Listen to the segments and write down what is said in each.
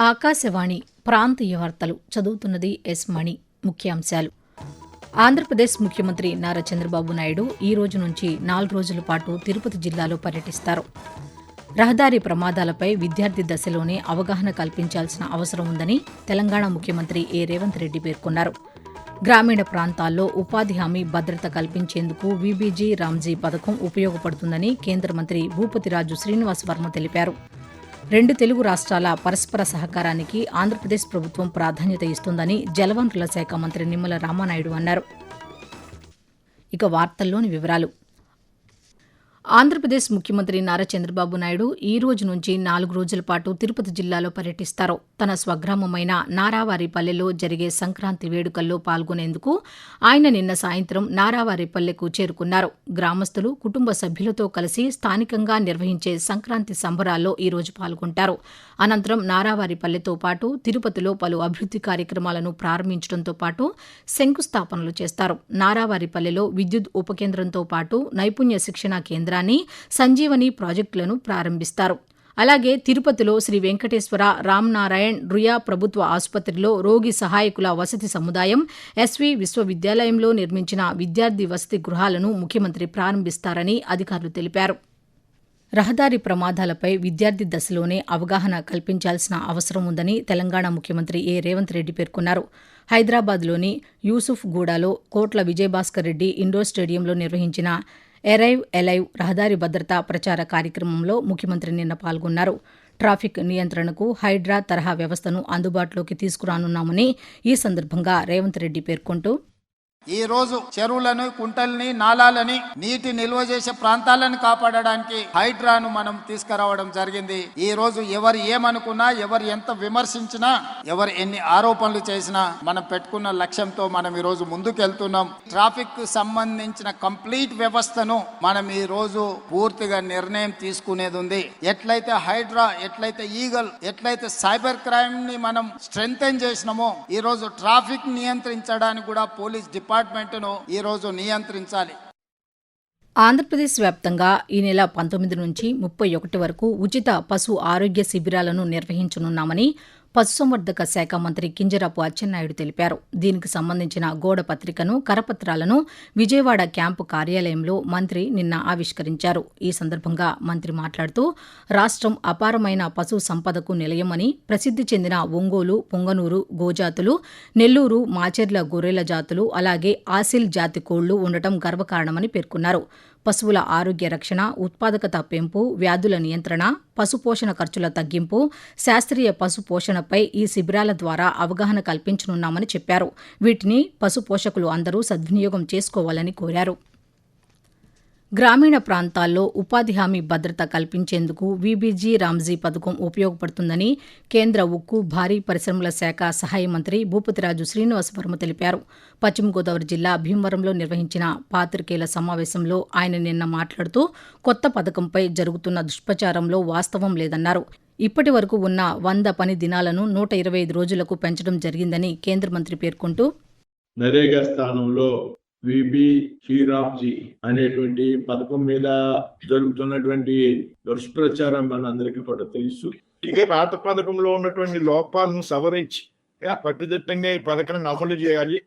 ఆకాశవాణి ప్రాంతీయ వార్తలు చదువుతున్నది ఎస్ మణి. ముఖ్యాంశాలు. ఆంధ్రప్రదేశ్ ముఖ్యమంత్రి నారా చంద్రబాబు నాయుడు ఈ రోజు నుంచి నాలుగు రోజుల పాటు తిరుపతి జిల్లాలో పర్యటిస్తారు. రహదారి ప్రమాదాలపై విద్యార్థి దశలోనే అవగాహన కల్పించాల్సిన అవసరం ఉందని తెలంగాణ ముఖ్యమంత్రి ఏ రేవంత్ రెడ్డి పేర్కొన్నారు. గ్రామీణ ప్రాంతాల్లో ఉపాధి హామీ భద్రత కల్పించేందుకు వీబీజీ రామ్జీ పథకం ఉపయోగపడుతుందని కేంద్ర మంత్రి భూపతిరాజు శ్రీనివాస్ వర్మ తెలిపారు. రెండు తెలుగు రాష్ట్రాల పరస్పర సహకారానికి ఆంధ్రప్రదేశ్ ప్రభుత్వం ప్రాధాన్యత ఇస్తుందని జలవనరుల శాఖ మంత్రి నిమ్మల రామానాయుడు అన్నారు. ఇక వార్తల్లోని వివరాలు. ఆంధ్రప్రదేశ్ ముఖ్యమంత్రి నారా చంద్రబాబు నాయుడు ఈ రోజు నుంచి నాలుగు రోజుల పాటు తిరుపతి జిల్లాలో పర్యటిస్తారు. తన స్వగ్రామమైన నారావారిపల్లెలో జరిగే సంక్రాంతి వేడుకల్లో పాల్గొనేందుకు ఆయన నిన్న సాయంత్రం నారావారిపల్లెకు చేరుకున్నారు. గ్రామస్తులు కుటుంబ సభ్యులతో కలిసి స్థానికంగా నిర్వహించే సంక్రాంతి సంబరాల్లో ఈ రోజు పాల్గొంటారు. అనంతరం నారావారిపల్లెతో పాటు తిరుపతిలో పలు అభివృద్ది కార్యక్రమాలను ప్రారంభించడంతో పాటు శంకుస్థాపనలు చేస్తారు. నారావారిపల్లెలో విద్యుత్ ఉపకేంద్రంతో పాటు నైపుణ్య శిక్షణ కేంద్రాన్ని సంజీవని ప్రాజెక్టులను ప్రారంభిస్తారు. అలాగే తిరుపతిలో శ్రీ వెంకటేశ్వర రామ్నారాయణ్ రుయా ప్రభుత్వ ఆసుపత్రిలో రోగి సహాయకుల వసతి సముదాయం ఎస్వి విశ్వవిద్యాలయంలో నిర్మించిన విద్యార్థి వసతి గృహాలను ముఖ్యమంత్రి ప్రారంభిస్తారని అధికారులు తెలిపారు. రహదారి ప్రమాదాలపై విద్యార్థి దశలోనే అవగాహన కల్పించాల్సిన అవసరం ఉందని తెలంగాణ ముఖ్యమంత్రి ఏ. రేవంత్ రెడ్డి పేర్కొన్నారు. హైదరాబాద్లోని యూసుఫ్ గూడాలో కోట్ల విజయభాస్కర్ రెడ్డి ఇండోర్ స్టేడియంలో నిర్వహించిన ఎరైవ్ ఎలైవ్ రహదారి భద్రతా ప్రచార కార్యక్రమంలో ముఖ్యమంత్రి నిన్న పాల్గొన్నారు. ట్రాఫిక్ నియంత్రణకు హైడ్రా తరహా వ్యవస్థను అందుబాటులోకి తీసుకురానున్నామని ఈ సందర్భంగా రేవంత్ రెడ్డి పేర్కొంటూ ఈ రోజు చెరువులను కుంటల్ని నాలాలని నీటి నిల్వ చేసే ప్రాంతాలను కాపాడడానికి హైడ్రాను మనం తీసుకురావడం జరిగింది. ఈ రోజు ఎవరు ఏమనుకున్నా ఎవరు ఎంత విమర్శించినా ఎవరు ఎన్ని ఆరోపణలు చేసినా మనం పెట్టుకున్న లక్ష్యంతో మనం ఈ రోజు ముందుకెళ్తున్నాం. ట్రాఫిక్కు సంబంధించిన కంప్లీట్ వ్యవస్థను మనం ఈ రోజు పూర్తిగా నిర్ణయం తీసుకునేది ఉంది. ఎట్లయితే హైడ్రా ఎట్లయితే ఈగల్ ఎట్లయితే సైబర్ క్రైమ్ని మనం స్ట్రెంగ్ చేసినామో ఈ రోజు ట్రాఫిక్ నియంత్రించడానికి కూడా పోలీస్ డిపార్ట్మెంట్ డిపార్ట్మెంట్ను ఈ రోజు నియంత్రించాలి. ఆంధ్రప్రదేశ్ వ్యాప్తంగా ఈ నెల పంతొమ్మిది నుంచి ముప్పై ఒకటి వరకు ఉచిత పశు ఆరోగ్య శిబిరాలను నిర్వహించనున్నామని పశుసంవర్ధక శాఖ మంత్రి కింజరాపు అచ్చెన్నాయుడు తెలిపారు. దీనికి సంబంధించిన గోడ పత్రికను కరపత్రాలను విజయవాడ క్యాంపు కార్యాలయంలో మంత్రి నిన్న ఆవిష్కరించారు. ఈ సందర్భంగా మంత్రి మాట్లాడుతూ రాష్ట్రం అపారమైన పశు సంపదకు నిలయమని ప్రసిద్ధి చెందిన ఒంగోలు పొంగనూరు గోజాతులు నెల్లూరు మాచెర్ల గొర్రెల జాతులు అలాగే ఆసిల్ జాతి కోళ్ళు ఉండటం గర్వకారణమని పేర్కొన్నారు. పశువుల ఆరోగ్య రక్షణ ఉత్పాదకత పెంపు వ్యాధుల నియంత్రణ పశుపోషణ ఖర్చుల తగ్గింపు శాస్త్రీయ పశు పోషణపై ఈ శిబిరాల ద్వారా అవగాహన కల్పించనున్నామని చెప్పారు. వీటిని పశుపోషకులు అందరూ సద్వినియోగం చేసుకోవాలని కోరారు. గ్రామీణ ప్రాంతాల్లో ఉపాధి హామీ భద్రత కల్పించేందుకు వీబీజీ రామ్జీ పథకం ఉపయోగపడుతుందని కేంద్ర ఉక్కు భారీ పరిశ్రమల శాఖ సహాయ మంత్రి భూపతిరాజు శ్రీనివాస్ వర్మ తెలిపారు. పశ్చిమ గోదావరి జిల్లా భీమవరంలో నిర్వహించిన పాత్రికేయుల సమావేశంలో ఆయన నిన్న మాట్లాడుతూ కొత్త పథకంపై జరుగుతున్న దుష్ప్రచారంలో వాస్తవం లేదన్నారు. ఇప్పటి వరకు ఉన్న వంద పని దినాలను నూట ఇరవై ఐదు రోజులకు పెంచడం జరిగిందని కేంద్ర మంత్రి పేర్కొంటూ నరేగా స్థానంలో విబి శ్రీరామ్జీ అనేటువంటి పథకం మీద జరుగుతున్నటువంటి దుష్ప్రచారం మనందరికీ కూడా తెలుసు. ఇదే పాత పథకంలో ఉన్నటువంటి లోపాలను సవరించి పట్టుదిట్టంగా ఈ పథకాన్ని అమలు చేయాలి.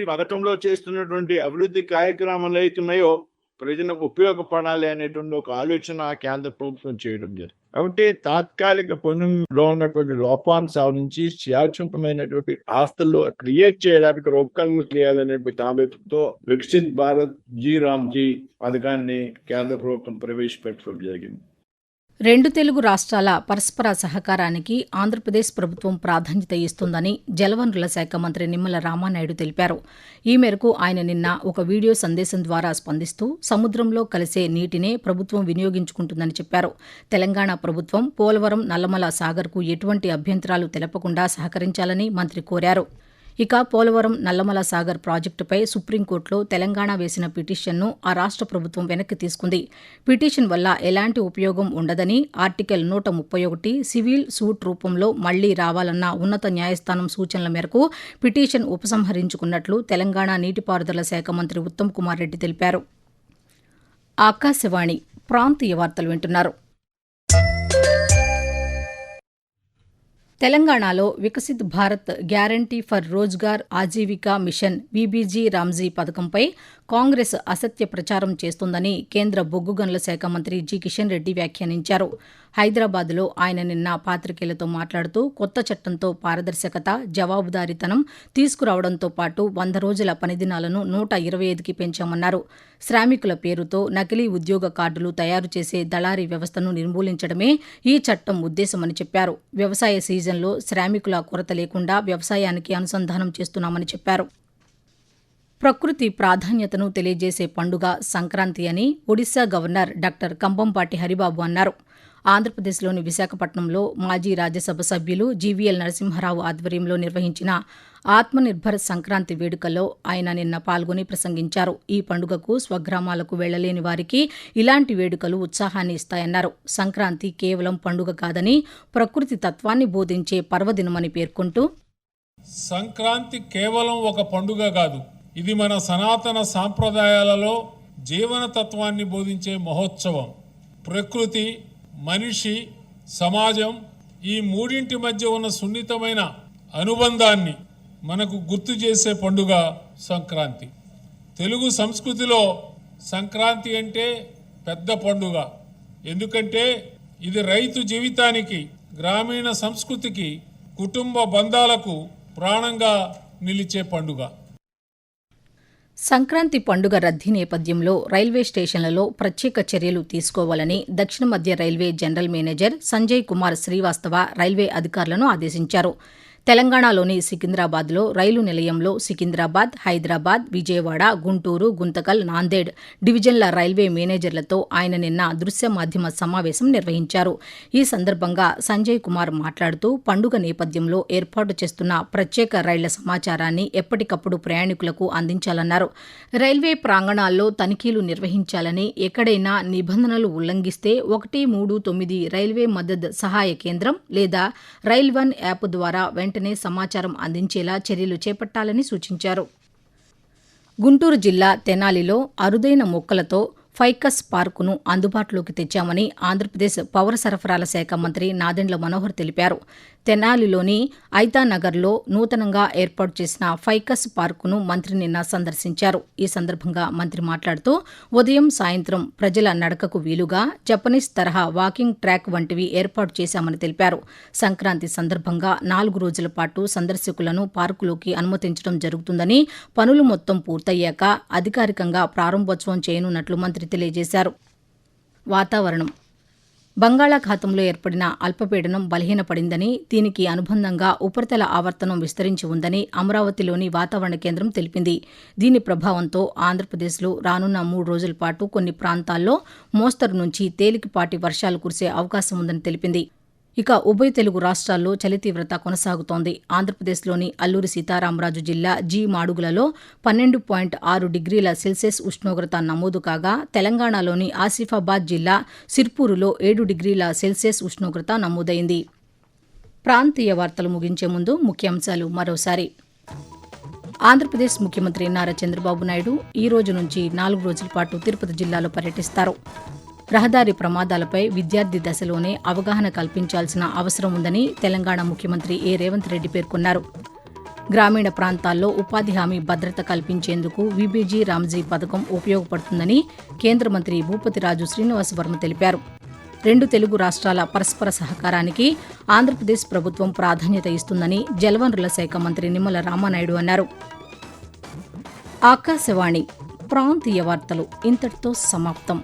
ఈ పథకంలో చేస్తున్నటువంటి అభివృద్ధి కార్యక్రమాలు అవుతున్నాయో ప్రజలకు ఉపయోగపడాలి అనేటువంటి ఒక ఆలోచన కేంద్ర ప్రభుత్వం చేయడం జరిగింది. కాబట్టి తాత్కాలిక పనుల్లో ఉన్నటువంటి లోపాన్ని సాధించి శాశ్వతమైనటువంటి ఆస్తుల్లో క్రియేట్ చేయడానికి రూపకల్పన చేయాలనేటువంటి తాబేతుతో Viksit Bharat G RAM G పథకాన్ని కేంద్ర ప్రభుత్వం ప్రవేశపెట్టడం జరిగింది. రెండు తెలుగు రాష్ట్రాల పరస్పర సహకారానికి ఆంధ్రప్రదేశ్ ప్రభుత్వం ప్రాధాన్యత ఇస్తుందని జలవనరుల శాఖ మంత్రి నిమ్మల రామానాయుడు తెలిపారు. ఈ మేరకు ఆయన నిన్న ఒక వీడియో సందేశం ద్వారా స్పందిస్తూ సముద్రంలో కలిసే నీటినే ప్రభుత్వం వినియోగించుకుంటుందని చెప్పారు. తెలంగాణ ప్రభుత్వం పోలవరం నల్లమల సాగర్కు ఎటువంటి అభ్యంతరాలు తెలపకుండా సహకరించాలని మంత్రి కోరారు. ఇక పోలవరం నల్లమల సాగర్ ప్రాజెక్టుపై సుప్రీంకోర్టులో తెలంగాణ వేసిన పిటిషన్ను ఆ రాష్ట్ర ప్రభుత్వం వెనక్కి తీసుకుంది. పిటిషన్ వల్ల ఎలాంటి ఉపయోగం ఉండదని ఆర్టికల్ నూట ముప్పై ఒకటి సివిల్ సూట్ రూపంలో మళ్ళీ రావాలన్న ఉన్నత న్యాయస్థానం సూచనల మేరకు పిటిషన్ ఉపసంహరించుకున్నట్లు తెలంగాణ నీటిపారుదల శాఖ మంత్రి ఉత్తమ్ కుమార్ రెడ్డి తెలిపారు. ఆకాశవాణి ప్రాంతీయ వార్తలు వింటున్నారు. తెలంగాణలో Viksit Bharat guarantee for Rozgar Ajeevika mission V B G Ramji పథకంపై Congress అసత్య ప్రచారం చేస్తోందని కేంద్ర బొగ్గు గనుల శాఖ మంత్రి జి. కిషన్ రెడ్డి వ్యాఖ్యానించారు. హైదరాబాద్లో ఆయన నిన్న పాత్రికేయులతో మాట్లాడుతూ కొత్త చట్టంతో పారదర్శకత జవాబుదారీతనం తీసుకురావడంతో పాటు వంద రోజుల పనిదినాలను నూట ఇరవై ఐదుకి పెంచామన్నారు. శ్రామికుల పేరుతో నకిలీ ఉద్యోగ కార్డులు తయారు చేసే దళారీ వ్యవస్థను నిర్మూలించడమే ఈ చట్టం ఉద్దేశమని చెప్పారు. వ్యవసాయ సీజన్లో శ్రామికుల కొరత లేకుండా వ్యవసాయానికి అనుసంధానం చేస్తున్నామని చెప్పారు. ప్రకృతి ప్రాధాన్యతను తెలియజేసే పండుగ సంక్రాంతి అని ఒడిశా గవర్నర్ డాక్టర్ కంబంపాటి హరిబాబు అన్నారు. ఆంధ్రప్రదేశ్లోని విశాఖపట్నంలో మాజీ రాజ్యసభ సభ్యులు జీవీఎల్ నరసింహారావు ఆధ్వర్యంలో నిర్వహించిన ఆత్మనిర్భర్ సంక్రాంతి వేడుకల్లో ఆయన నిన్న పాల్గొని ప్రసంగించారు. ఈ పండుగకు స్వగ్రామాలకు వెళ్ళలేని వారికి ఇలాంటి వేడుకలు ఉత్సాహాన్ని ఇస్తాయన్నారు. సంక్రాంతి కేవలం పండుగ కాదని ప్రకృతి తత్వాన్ని బోధించే పర్వదినమని పేర్కొంటూ సంక్రాంతి కేవలం ఒక పండుగ కాదు. ఇది మన సనాతన సాంప్రదాయాలలో జీవన తత్వాన్ని బోధించే మహోత్సవం. ప్రకృతి మనిషి సమాజం ఈ మూడింటి మధ్య ఉన్న సున్నితమైన అనుబంధాన్ని మనకు గుర్తు చేసే పండుగ సంక్రాంతి. తెలుగు సంస్కృతిలో సంక్రాంతి అంటే పెద్ద పండుగ. ఎందుకంటే ఇది రైతు జీవితానికి గ్రామీణ సంస్కృతికి కుటుంబ బంధాలకు ప్రాణంగా నిలిచే పండుగ. సంక్రాంతి పండుగ రద్దీ నేపథ్యంలో రైల్వే స్టేషన్లలో ప్రత్యేక చర్యలు తీసుకోవాలని దక్షిణ మధ్య railway general manager Sanjay Kumar Srivastava railway అధికారులను ఆదేశించారు. తెలంగాణలోని సికింద్రాబాద్లో రైలు నిలయంలో సికింద్రాబాద్ హైదరాబాద్ విజయవాడ గుంటూరు గుంతకల్ నాందేడ్ డివిజన్ల రైల్వే మేనేజర్లతో ఆయన నిన్న దృశ్య మాధ్యమ సమావేశం నిర్వహించారు. ఈ సందర్భంగా సంజయ్ కుమార్ మాట్లాడుతూ పండుగ నేపథ్యంలో ఏర్పాటు చేస్తున్న ప్రత్యేక రైళ్ళ సమాచారాన్ని ఎప్పటికప్పుడు ప్రయాణికులకు అందించాలన్నారు. రైల్వే ప్రాంగణాల్లో తనిఖీలు నిర్వహించాలని ఎక్కడైనా నిబంధనలు ఉల్లంఘిస్తే ఒకటి మూడు తొమ్మిది రైల్వే మద్దతు సహాయ కేంద్రం లేదా రైల్ వన్ యాప్ ద్వారా వెంటనే సమాచారం అందించేలా చర్యలు చేపట్టాలని సూచించారు. గుంటూరు జిల్లా తెనాలిలో అరుదైన మొక్కలతో ఫైకస్ పార్కును అందుబాటులోకి తెచ్చామని ఆంధ్రప్రదేశ్ పౌర సరఫరాల శాఖ మంత్రి నాదెండ్ల మనోహర్ తెలిపారు. తెనాలిలోని ఐతానగర్లో నూతనంగా ఏర్పాటు చేసిన ఫైకస్ పార్కును మంత్రి నిన్న సందర్శించారు. ఈ సందర్భంగా మంత్రి మాట్లాడుతూ ఉదయం సాయంత్రం ప్రజల నడకకు వీలుగా జపనీస్ తరహా వాకింగ్ ట్రాక్ వంటివి ఏర్పాటు చేశామని తెలిపారు. సంక్రాంతి సందర్భంగా నాలుగు రోజుల పాటు సందర్శకులను పార్కులోకి అనుమతించడం జరుగుతుందని పనులు మొత్తం పూర్తయ్యాక అధికారికంగా ప్రారంభోత్సవం చేయనున్నట్లు మంత్రి తెలియజేశారు. వాతావరణం. బంగాళాఖాతంలో ఏర్పడిన అల్పపీడనం బలహీనపడిందని దీనికి అనుబంధంగా ఉపరితల ఆవర్తనం విస్తరించి ఉందని అమరావతిలోని వాతావరణ కేంద్రం తెలిపింది. దీని ప్రభావంతో ఆంధ్రప్రదేశ్లో రానున్న మూడు రోజుల పాటు కొన్ని ప్రాంతాల్లో మోస్తరు నుంచి తేలికపాటి వర్షాలు కురిసే అవకాశం ఉందని తెలిపింది. ఇక ఉభయ తెలుగు రాష్ట్రాల్లో చలి తీవ్రత కొనసాగుతోంది. ఆంధ్రప్రదేశ్లోని అల్లూరి సీతారామరాజు జిల్లా జీ మాడుగులలో పన్నెండు పాయింట్ ఆరు డిగ్రీల సెల్సియస్ ఉష్ణోగ్రత నమోదు కాగా తెలంగాణలోని ఆసిఫాబాద్ జిల్లా సిర్పూరులో ఏడు డిగ్రీల సెల్సియస్ ఉష్ణోగ్రత నమోదైంది. ప్రాంతీయ వార్తలు ముగించే ముందు ముఖ్యాంశాలు మరోసారి. ఆంధ్రప్రదేశ్ ముఖ్యమంత్రి నారా చంద్రబాబు నాయుడు ఈ రోజు నుంచి నాలుగు రోజుల పాటు తిరుపతి జిల్లాలో పర్యటిస్తారు. రహదారి ప్రమాదాలపై విద్యార్థి దశలోనే అవగాహన కల్పించాల్సిన అవసరం ఉందని తెలంగాణ ముఖ్యమంత్రి ఏ. రేవంత్ రెడ్డి పేర్కొన్నారు. గ్రామీణ ప్రాంతాల్లో ఉపాధి హామీ భద్రత కల్పించేందుకు విబీజీ రామ్జీ పథకం ఉపయోగపడుతుందని కేంద్ర మంత్రి భూపతిరాజు శ్రీనివాస్ వర్మ తెలిపారు. రెండు తెలుగు రాష్ట్రాల పరస్పర సహకారానికి ఆంధ్రప్రదేశ్ ప్రభుత్వం ప్రాధాన్యత ఇస్తుందని జలవనరుల శాఖ మంత్రి నిమ్మల రామానాయుడు అన్నారు. ఆకాశవాణి ప్రాంతీయ వార్తలు ఇంతటితో సమాప్తం.